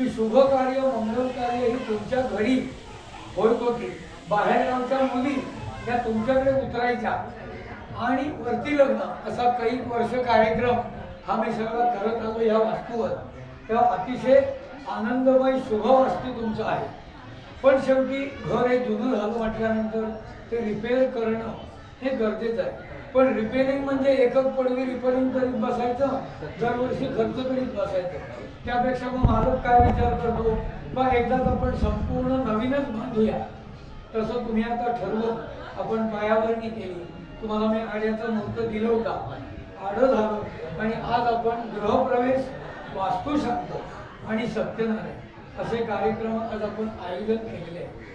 की शुभ कार्य मंगल कार्य ही तुमच्या घरी. होत होती बाहेरगावच्या मुली या तुमच्याकडे उतरायच्या. आणि वरती लग्न असा काही वर्ष कार्यक्रम हा मी सगळा करत आलो या वास्तूवर. तेव्हा अतिशय आनंदमय शुभ वास्तू तुमचं आहे. पण शेवटी घर हे जुनं झालं म्हटल्यानंतर ते रिपेअर करणं हे गरजेचं आहे. पण रिपेअरिंग म्हणजे एकच पडवी रिपेअरिंग करीत बसायचं दरवर्षी खर्च करीत बसायचं. त्यापेक्षा मग मालक काय विचार करतो? बा एकदाच आपण संपूर्ण नवीनच बांधूया तसं तुम्ही आता ठरवलं आपण पायावरणी केली. तुम्हाला मी आड्याचं मुहूर्त दिलं होता. आडं झालं. आणि आज आपण गृहप्रवेश वास्तुशांत आणि सत्यनारायण असे कार्यक्रम आज आपण आयोजन केलेले आहे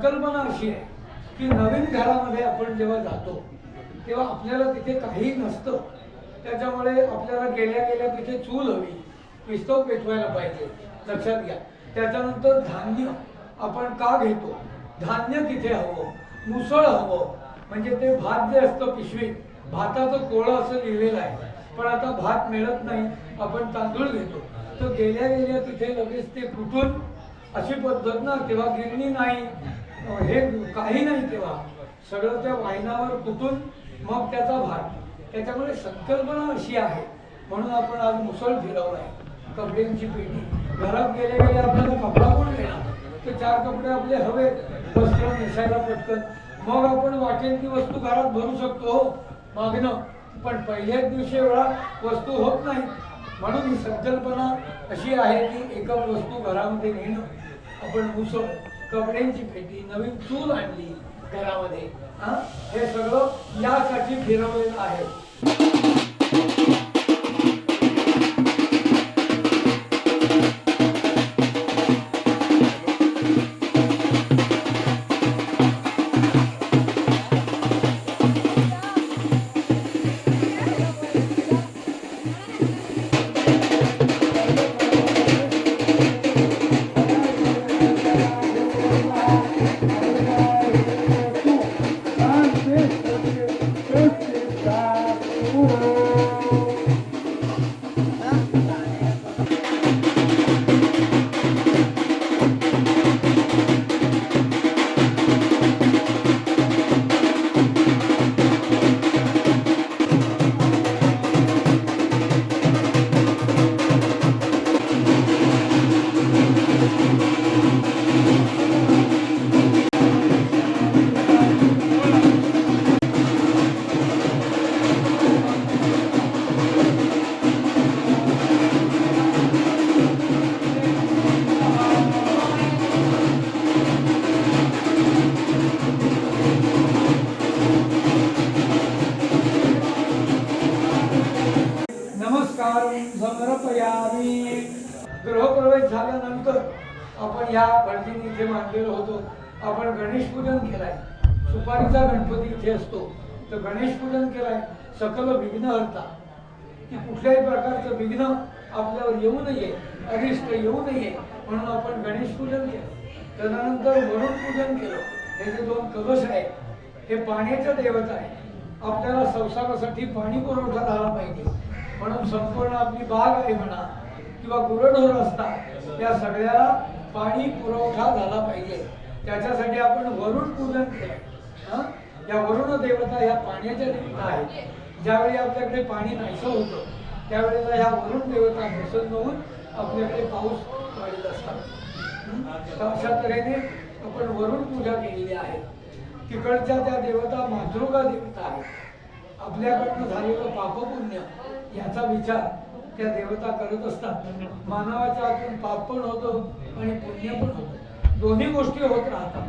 संकल्पना अशी आहे की नवीन घरामध्ये आपण जेव्हा जातो तेव्हा आपल्याला तिथे काही नसतं. त्याच्यामुळे आपल्याला गेल्या गेल्या तिथे चूल हवी पिस्तव पेटवायला पाहिजे लक्षात घ्या. त्याच्यानंतर धान्य आपण का घेतो? धान्य तिथे हवं मुसळ हवं. म्हणजे ते भात जे असतं पिशवीत भाताचं कोळं असं लिहिलेलं आहे. पण आता भात मिळत नाही आपण तांदूळ घेतो. तर गेल्या गेल्या तिथे लगेच ते कुठून अशी पद्धत ना तेव्हा गिरणी नाही हो, हे काही नाही तेव्हा सगळं त्या वाहिनावर कुठून मग त्याचा भात त्याच्यामुळे संकल्पना अशी आहे. म्हणून आपण आज मुसळ फिरवलाय. कपड्यांची पेटी. घरात गेले गेले आपल्याला कपडा कोण घेणार ते चार कपडे आपले हवे वस्त्र नेसायला पटकन. मग आपण वाटेल ती वस्तू घरात भरू शकतो. हो मागणं. पण पहिल्याच दिवशी वेळा वस्तू होत नाही. म्हणून ही संकल्पना अशी आहे की एकच वस्तू घरामध्ये नेणं. आपण मुसळ कपड्यांची भेटी नवीन चूल आणली घरामध्ये हा? हे सगळं यासाठी फिरवलेलं आहे. दुपारीचा गणपती इथे असतो. तर गणेश पूजन केलाय. सकल विघ्न हरता. की कुठल्याही प्रकारचं विघ्न आपल्यावर येऊ नये अरिष्ट येऊ नये म्हणून आपण गणेश पूजन केलं. त्यानंतर वरुण पूजन केलं. हे जे दोन कलश आहेत हे पाण्याच्या देवता आहे. आपल्याला संसारासाठी पाणी पुरवठा झाला पाहिजे. म्हणून संपूर्ण आपली बाग आहे म्हणा किंवा गुरढोर असतात त्या सगळ्याला पाणी पुरवठा झाला पाहिजे. त्याच्यासाठी आपण वरुण पूजन केलं या वरुण देवता या पाण्याच्या देवता आहेत. ज्यावेळी आपल्याकडे पाणी नाहीसं होतं त्यावेळेला ह्या वरुण देवता प्रसन्न होऊन आपल्याकडे पाऊस पडत असतात. तर अशा तऱ्हेने आपण वरुण पूजा केलेली आहे. तिकडच्या त्या देवता मातृका देवता आहेत. आपल्याकडनं झालेलं पापपुण्य याचा विचार त्या देवता करत असतात. मानवाच्या हातून पाप पण होतं आणि पुण्य पण होतं. दोन्ही गोष्टी होत राहतात.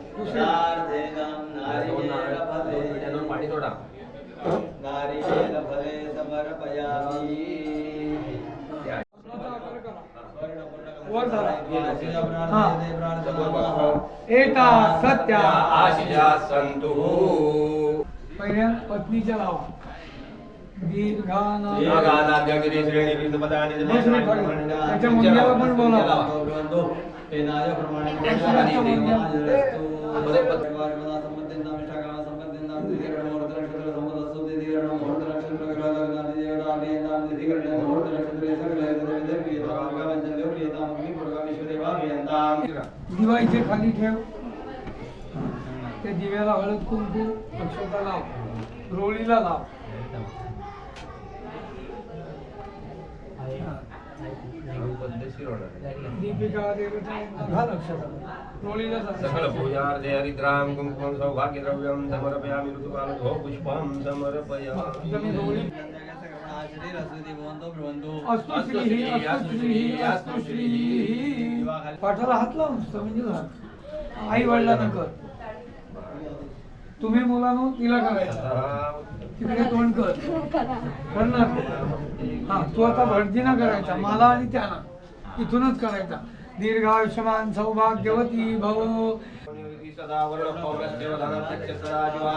पाणी सोडा नारिकेल फले समर्पयामि वर झाला. एता सत्या आशिजा संतु पहिल्या पत्नीच्या बिंदुपदानी त्याच्या मुंग्याला पण लक्ष्मणाच्या दिवाळीचे खाली ठेव. त्या दिव्याला हळद कुंकू अक्षता लाव. रोळीला लाव. सकल कुंकुमं सौभाग्यद्रव्यं समर्पयामि ऋतुकालो पुष्पं समर्पयामि। श्री पाठाला हात लावून आई वडिलांना कर. तुम्ही मुलांनो तिला करायचा. तिकडे तोंड कर. करणार. हा तू आता भटजीना करायचा. मला आणि त्यांना. इथूनच करायचा. दीर्घ आयुष्यमान सौभाग्यवती भव. सदा वर्ण पौरस्य धनस्य सदा जीवा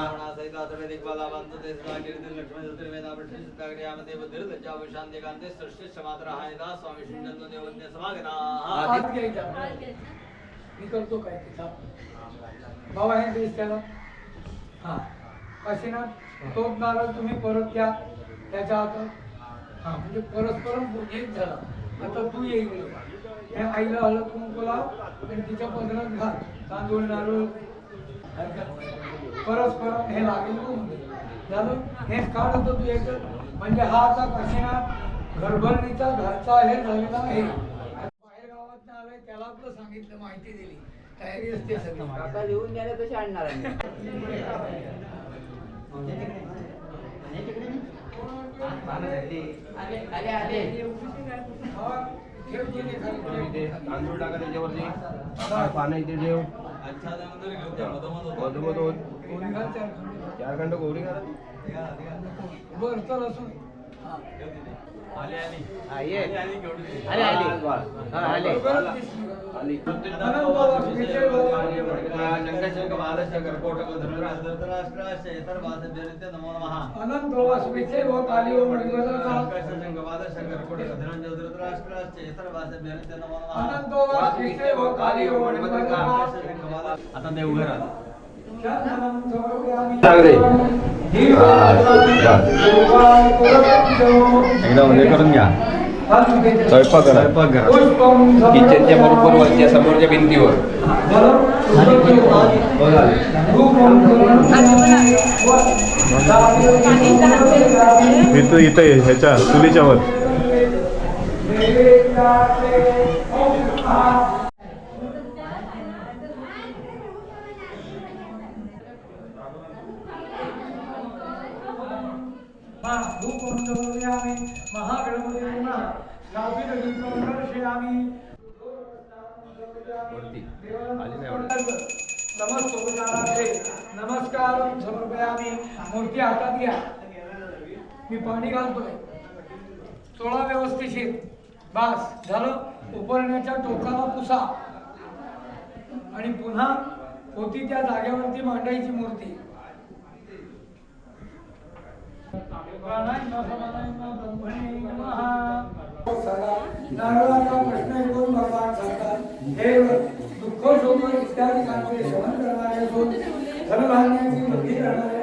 हात घ्यायचा. मी करतो काय ते थांब. भाऊ आहे देश त्याला हा काशीनाथ तो नारळ तुम्ही परत घ्या. त्याच्या हातात हा म्हणजे परस्पर एक झाला. आता तू येईल हे आईला हळद कुंकू लाव आणि तिच्या पदरात घाल. तांदूळ नारळ. परस्पर हे लागेल तू. झालं? हे काढ होतं तू एक म्हणजे हा आता काशीनाथ घरभरणीचा घरचा हे झालेला आहे. बाहेर गावात आलाय त्याला आपलं सांगितलं माहिती दिली. तयारी असते सगळी. आता लिहून द्यायला तशी आणणार तांदूळ टाका त्याच्यावरती पानं इथे ठेव चार खंड. खंड गोरी करा बरं तर असं आता देवघरात चंदनं समर्पयामि. चांगले. एकदा हे करून घ्या स्वयंपाक करा. स्वयंपाकघरात. पुष्पं किचनच्या बरोबर वरच्या समोरच्या भिंतीवर इथं इथं आहे, ह्याच्या चुलीच्या वर महागणपती स्थापित दीपवर्षयामि वरती. आली नाही एवढं. नमस्ते नमस्कार समर्पयामी. मूर्ती हातात घ्या. मी पाणी घालतोय. सोळा व्यवस्थिशीर. बास. झालं. उपरण्याच्या टोकाला पुसा. आणि पुन्हा होती त्या जागेवरती मांडायची मूर्ती. नारळाचा प्रश्न ऐकून भगवान सांगतात हे दुःख शोक इत्यादी कारणे श्रवण करणारे धनधान्याची वृद्धी करणारे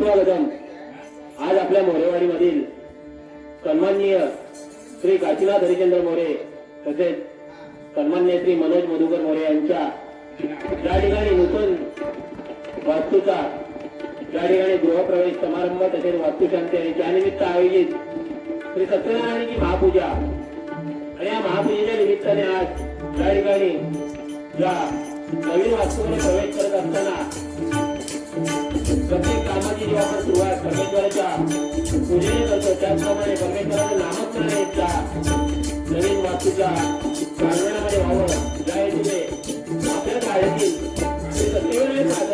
दुसरा आज आपल्या मोरेवाडी मधील सन्माननीय श्री काशीनाथ हरिचंद्र मोरे तसेच सन्मान्य श्री मनोज मधुकर मोरे यांच्या ज्या ठिकाणी नूतन वास्तूचा ज्या ठिकाणी गृहप्रवेश समारंभ तसेच वास्तुशांती आणि त्यानिमित्त आयोजित श्री सत्यनारायणची महापूजा. आणि या महापूजेच्या निमित्ताने आज ज्या ठिकाणी ज्या नवीन वास्तूमध्ये प्रवेश करत असताना प्रत्येक कामाची जेव्हा सुरुवात परमेश्वराच्या पूजेने करतो त्याचप्रमाणे परमेश्वराचं नामस्मरण एकदा नवीन वास्तूच्या प्रांगणामध्ये व्हावं ज्या हेतूने आपल्या शाळेतील श्री सत्यविनायक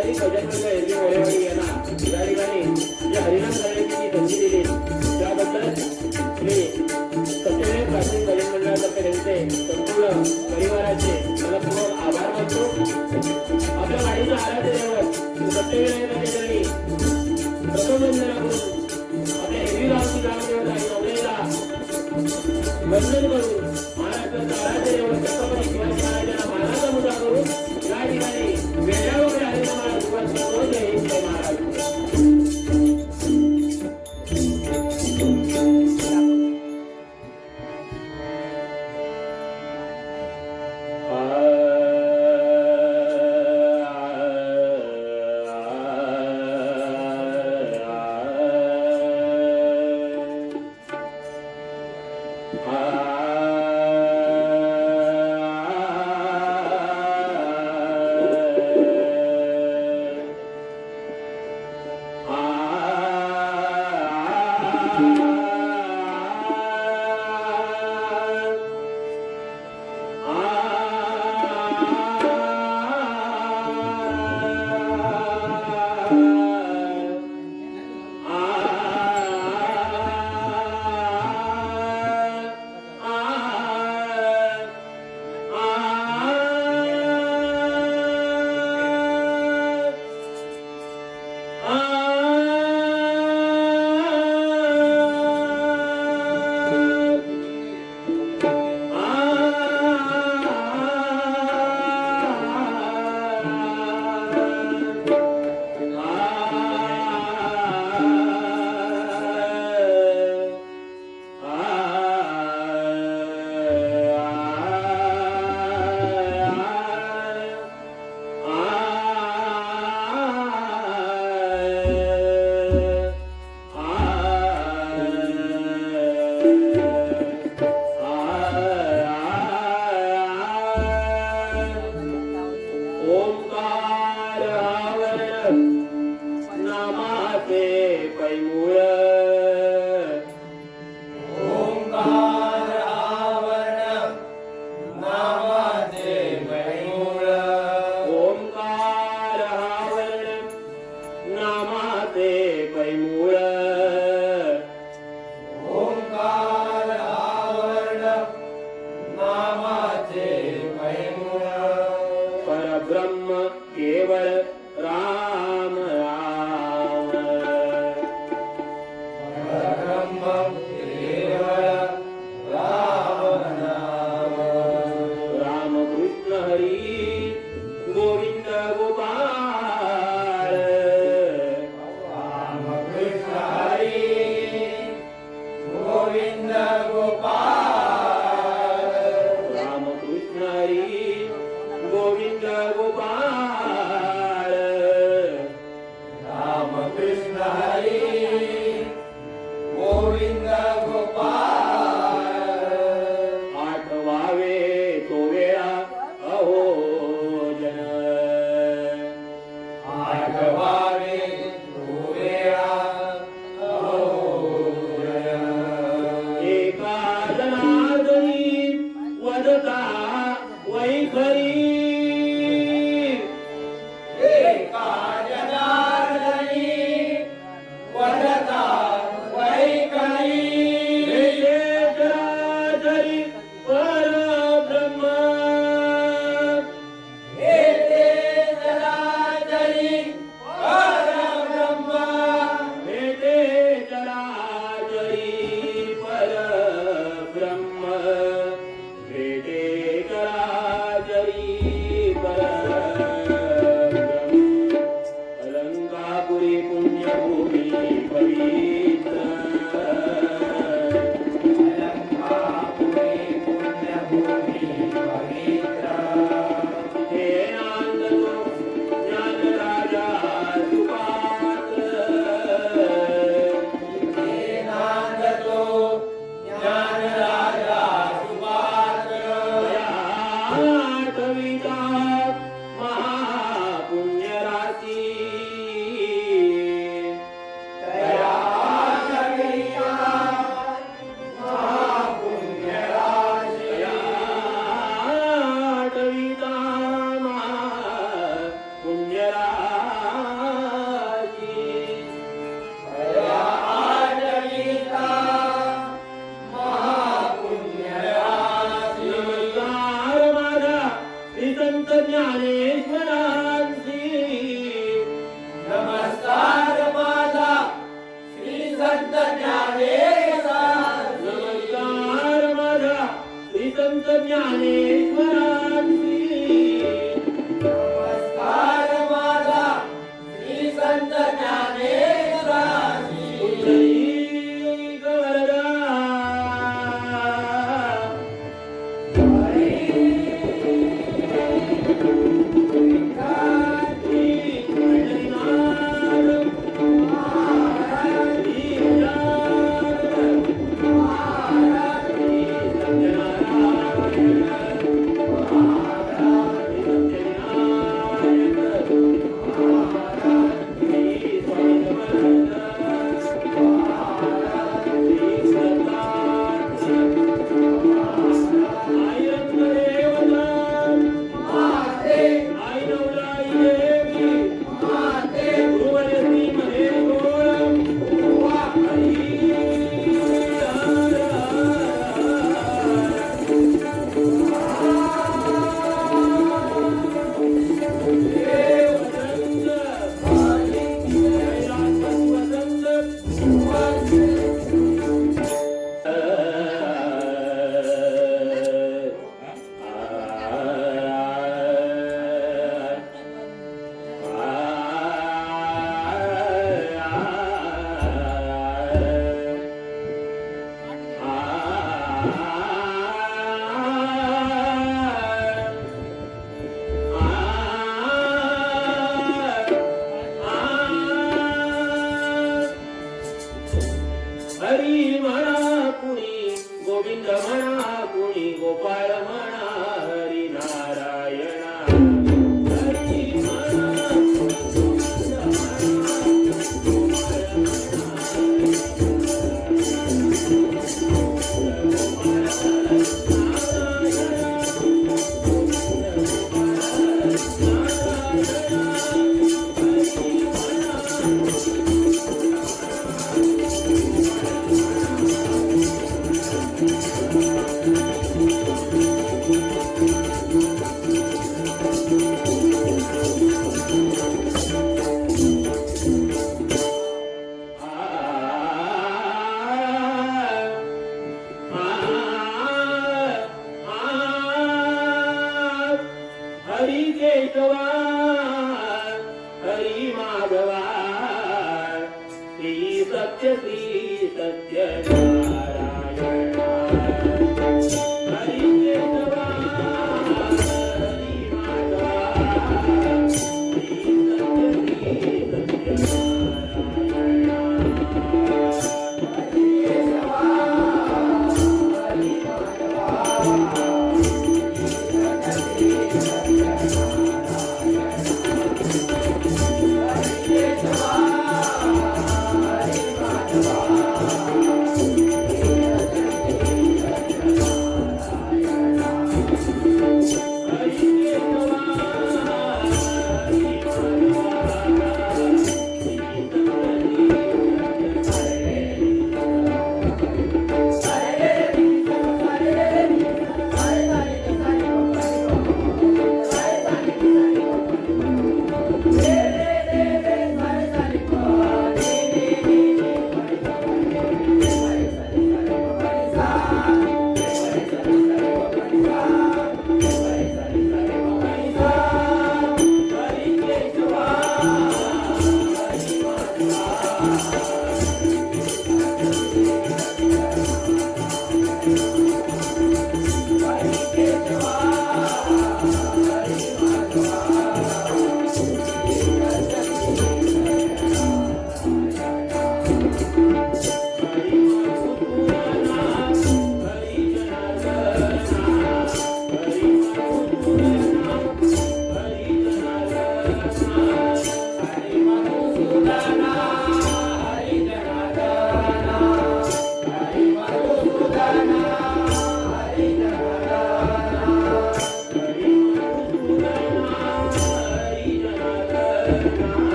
हरी म्हणा कुणी गोविंद म्हणा कुणी गोपाळ म्हणा हरी नारायण